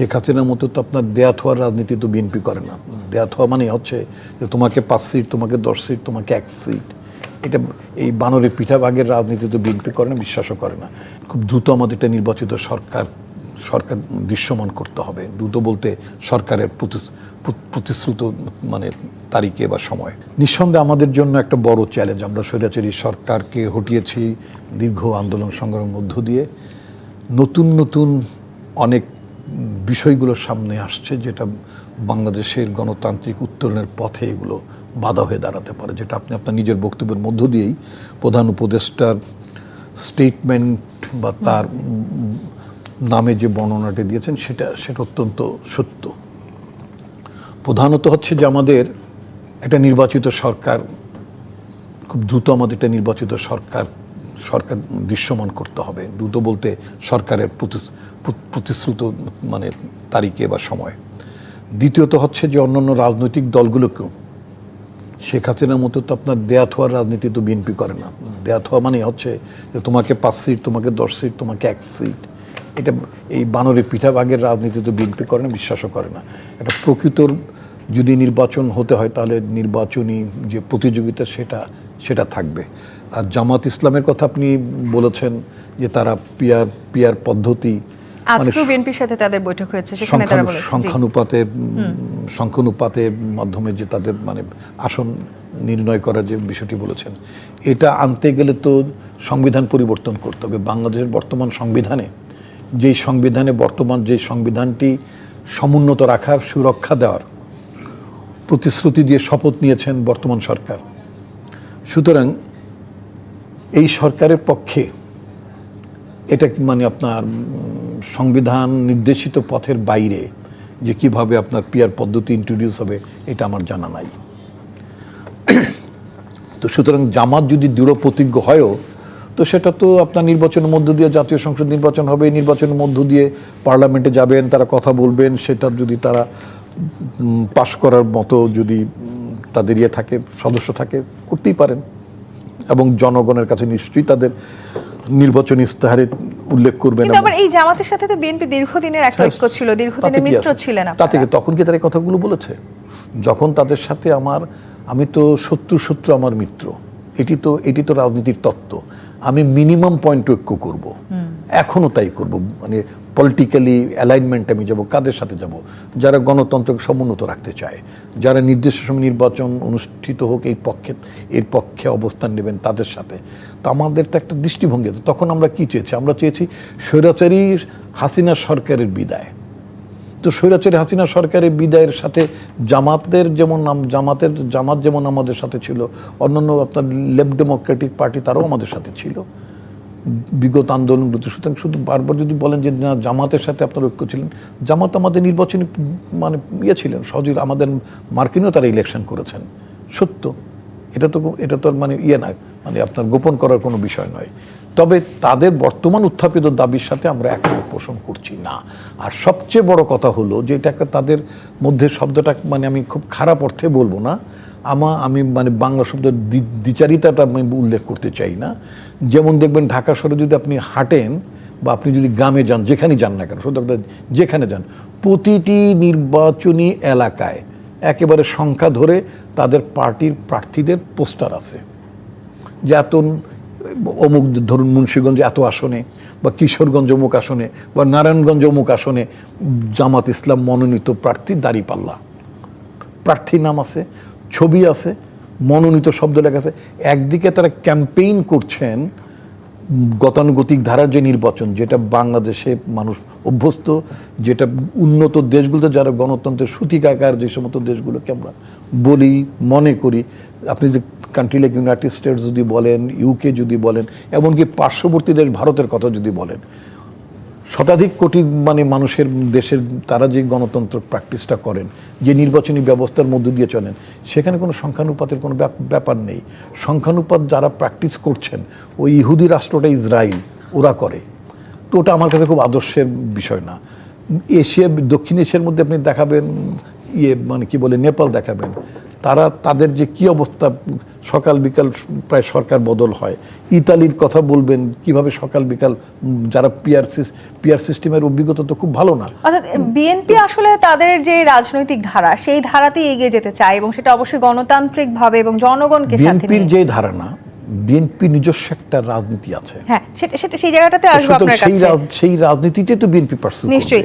শেখ হাসিনার মতো তো আপনার দেয়া থোয়ার রাজনীতি তো বিএনপি করে না। দেয়া থোয়া মানে হচ্ছে যে তোমাকে পাঁচ সিট, তোমাকে দশ সিট, তোমাকে এক সিট। এটা এই বানরের পিঠাভাগের রাজনীতি তো বিএনপি করে না, বিশ্বাসও করে না। খুব দ্রুত আমাদের একটা নির্বাচিত সরকার সরকার দৃশ্যমান করতে হবে। দ্রুত বলতে সরকারের প্রতিশ্রুত মানে তারিখে বা সময়। নিঃসন্দেহে আমাদের জন্য একটা বড় চ্যালেঞ্জ আমরা স্বৈরাচারী সরকারকে হটিয়েছি দীর্ঘ আন্দোলন সংগ্রামের মধ্য দিয়ে। নতুন নতুন অনেক বিষয়গুলো সামনে আসছে যেটা বাংলাদেশের গণতান্ত্রিক উত্তরণের পথে এগুলো বাধা হয়ে দাঁড়াতে পারে, যেটা আপনি আপনার নিজের বক্তব্যের মধ্য দিয়েই প্রধান উপদেষ্টার স্টেটমেন্ট বা তার নামে যে বর্ণনাটি দিয়েছেন সেটা সেটা অত্যন্ত সত্য। প্রধানত হচ্ছে যে আমাদের একটা নির্বাচিত সরকার, খুব দ্রুত আমাদের একটা নির্বাচিত সরকার সরকার দৃশ্যমান করতে হবে। দ্রুত বলতে সরকারের প্রতিশ্রুত মানে তারিখে বা সময়। দ্বিতীয়ত হচ্ছে যে অন্যান্য রাজনৈতিক দলগুলোকেও। শেখ হাসিনার মতো তো আপনার দেয়া থোয়ার রাজনীতি তো বিএনপি করে না। দেয়া থোয়া মানে হচ্ছে যে তোমাকে পাঁচ সিট, তোমাকে দশ সিট, তোমাকে এক সিট। এটা এই বানরের পিঠাভাগের রাজনীতি তো বিএনপি করে না, বিশ্বাসও করে না। এটা প্রকৃতর যদি নির্বাচন হতে হয় তাহলে নির্বাচনী যে প্রতিযোগিতা সেটা সেটা থাকবে। আর জামাত ইসলামের কথা আপনি বলেছেন যে তারা পিয়ার পিয়ার পদ্ধতি মানে আজকেও বিএনপির সাথে তাদের বৈঠক হয়েছে সেখানে তারা বলেছে জি। সংখ্যানুপাতের সংখ্যানুপাতের মাধ্যমে যে তাদের মানে আসন নির্ণয় করার যে বিষয়টি বলেছেন এটা আনতে গেলে তো সংবিধান পরিবর্তন করতে হবে। বাংলাদেশের বর্তমান সংবিধানে যেই সংবিধানে বর্তমান যে সংবিধানটি সমুন্নত রাখার সুরক্ষা দেওয়ার প্রতিশ্রুতি দিয়ে শপথ নিয়েছেন বর্তমান সরকার সুতরাং এই সরকারের পক্ষে এটা মানে আপনার সংবিধান নির্দেশিত পথের বাইরে যে কীভাবে আপনার পিয়ার পদ্ধতি ইন্ট্রোডিউস হবে, এটা আমার জানা নাই। তো সুতরাং জামাত যদি দৃঢ় প্রতিজ্ঞ হয়ও, তো সেটা তো আপনার নির্বাচনের মধ্য দিয়ে, জাতীয় সংসদ নির্বাচন হবে, এই নির্বাচনের মধ্য দিয়ে পার্লামেন্টে যাবেন, তারা কথা বলবেন, সেটা যদি তারা পাশ করার মতো যদি তাদের ইয়ে থাকে সদস্য থাকে করতেই পারেন। এবং জনগণের কাছে নিশ্চয়ই তাদের নির্বাচনী ইস্তাহারে উল্লেখ করবেন কিন্তু আবার এই জামাতের সাথে তো বিএনপি দীর্ঘদিনের একটা ঐক্য ছিল দীর্ঘদিনের মিত্র ছিলেন তা থেকে তখন কি তারা কথাগুলো বলেছে? যখন তাদের সাথে আমার আমি তো শত্রু শত্রু আমার মিত্র এটি তো এটি তো রাজনীতির তত্ত্ব আমি মিনিমাম পয়েন্ট ঐক্য করব। এখনও তাই করব। মানে পলিটিক্যালি অ্যালাইনমেন্ট আমি যাব, কাদের সাথে যাব? যারা গণতন্ত্রকে সমুন্নত রাখতে চায়, যারা নির্দিষ্ট সময় নির্বাচন অনুষ্ঠিত হোক এই পক্ষে, এর পক্ষে অবস্থান নেবেন তাদের সাথে। তো আমাদের তো একটা দৃষ্টিভঙ্গি। তখন আমরা কি চেয়েছি? আমরা চেয়েছি স্বৈরাচারী হাসিনা সরকারের বিদায়। তো স্বৈরাচারী হাসিনা সরকারের বিদায়ের সাথে জামাতের যেমন নাম- জামাতের, জামাত যেমন আমাদের সাথে ছিল, অন্যান্য আপনার লেফট ডেমোক্রেটিক পার্টি তারাও আমাদের সাথে ছিল। বিগত আন্দোলনগুলোতে সুতরাং শুধু বারবার যদি বলেন যে না, জামাতের সাথে আপনার ঐক্য ছিলেন, জামাত আমাদের নির্বাচনী মানে ইয়ে ছিলেন, সহযোগী, আমাদের মার্কিনেও তারা ইলেকশন করেছেন। সত্য। এটা তো এটা তো মানে ইয়ে না মানে আপনার গোপন করার কোনো বিষয় নয়। তবে তাদের বর্তমান উত্থাপিত দাবির সাথে আমরা একমত পোষণ করছি না। আর সবচেয়ে বড় কথা হলো যে এটা একটা তাদের মধ্যে শব্দটা মানে আমি খুব খারাপ অর্থে বলব না আমা আমি মানে বাংলা শব্দের দ্বি- দ্বিচারিতাটা আমি উল্লেখ করতে চাই না। যেমন দেখবেন ঢাকা শহরে যদি আপনি হাঁটেন বা আপনি যদি গ্রামে যান যেখানেই যান না কেন কথা, যেখানে যান প্রতিটি নির্বাচনী এলাকায় একেবারে সংখ্যা ধরে তাদের পার্টির প্রার্থীদের পোস্টার আছে। যে এত অমুক ধরুন মুন্সীগঞ্জ এত আসনে বা কিশোরগঞ্জ অমুক আসনে বা নারায়ণগঞ্জ অমুক আসনে জামাত ইসলাম মনোনীত প্রার্থী দাঁড়িপাল্লা। প্রার্থীর নাম আছে ছবি আছে, মনোনীত শব্দ লেখা আছে। একদিকে তারা ক্যাম্পেইন করছেন গতানুগতিক ধারার যে নির্বাচন, যেটা বাংলাদেশে মানুষ অভ্যস্ত, যেটা উন্নত দেশগুলোতে যারা গণতন্ত্রের সূতিকাকার যে সমস্ত দেশগুলোকে আমরা বলি, মনে করি। আপনি যে কান্ট্রি লাইক ইউনাইটেড স্টেটস যদি বলেন ইউকে যদি বলেন, এমনকি পার্শ্ববর্তী দেশ ভারতের কথা যদি বলেন শতাধিক কোটি মানে মানুষের, দেশের তারা যে গণতন্ত্র প্র্যাকটিসটা করেন, যে নির্বাচনী ব্যবস্থার মধ্য দিয়ে চলেন, সেখানে কোনো সংখ্যানুপাতের কোনো ব্যাপ- ব্যাপার নেই। সংখ্যানুপাত যারা প্র্যাকটিস করছেন ওই ইহুদি রাষ্ট্রটা ইসরায়েল ওরা করে। তো ওটা আমার কাছে খুব আদর্শের বিষয় না। এশিয়া, দক্ষিণ এশিয়ার মধ্যে আপনি দেখাবেন ইয়ে মানে কি বলে, নেপাল দেখাবেন, তারা তাদের যে কি অবস্থা সকাল বিকাল প্রায় সরকার বদল হয়। ইতালির কথা বলবেন কীভাবে সকাল বিকাল যারা পিআর পিআর সিস্টেমের অভিজ্ঞতা তো খুব ভালো না। অর্থাৎ বিএনপি আসলে তাদের যে রাজনৈতিক ধারা সেই ধারাতেই এগিয়ে যেতে চায় এবং সেটা অবশ্যই গণতান্ত্রিক ভাবে এবং জনগণকে বিএনপির। যে ধারণা বিএনপি নিজস্ব একটা রাজনীতি আছে। হ্যাঁ সেটা সেই জায়গাটাতে আসব আপনার কাছে। সেই রাজনীতিতে তো বিএনপি পার্সু নিশ্চয়ই।